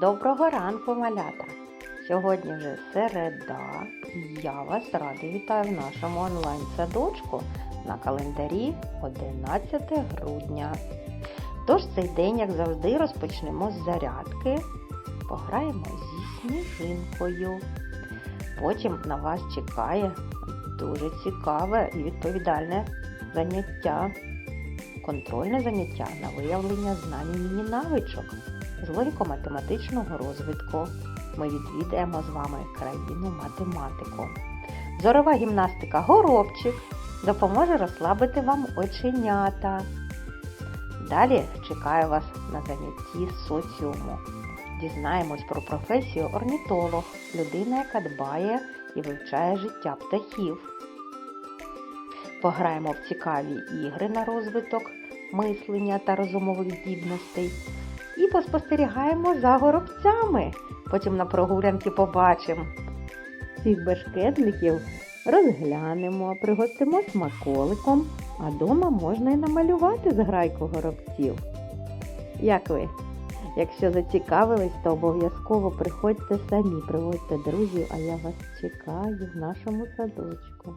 Доброго ранку, малята! Сьогодні вже середа, і я вас радий вітаю в нашому онлайн-садочку на календарі 11 грудня. Тож цей день, як завжди, розпочнемо з зарядки, пограємо зі сніжинкою. Потім на вас чекає дуже цікаве і відповідальне заняття. Контрольне заняття на виявлення знань і міні-навичок з логіко-математичного розвитку. Ми відвідаємо з вами країну математику. Зорова гімнастика горобчик допоможе розслабити вам оченята. Далі чекаю вас на занятті соціуму. Дізнаємось про професію орнітолог, людина, яка дбає і вивчає життя птахів. Пограємо в цікаві ігри на розвиток мислення та розумових здібностей і поспостерігаємо за горобцями. Потім на прогулянки побачимо цих бешкетників, розглянемо, пригостимо смаколиком, а дома можна і намалювати зграйку горобців. Як ви? Якщо зацікавились, то обов'язково приходьте самі, приводьте друзів, а я вас чекаю в нашому садочку.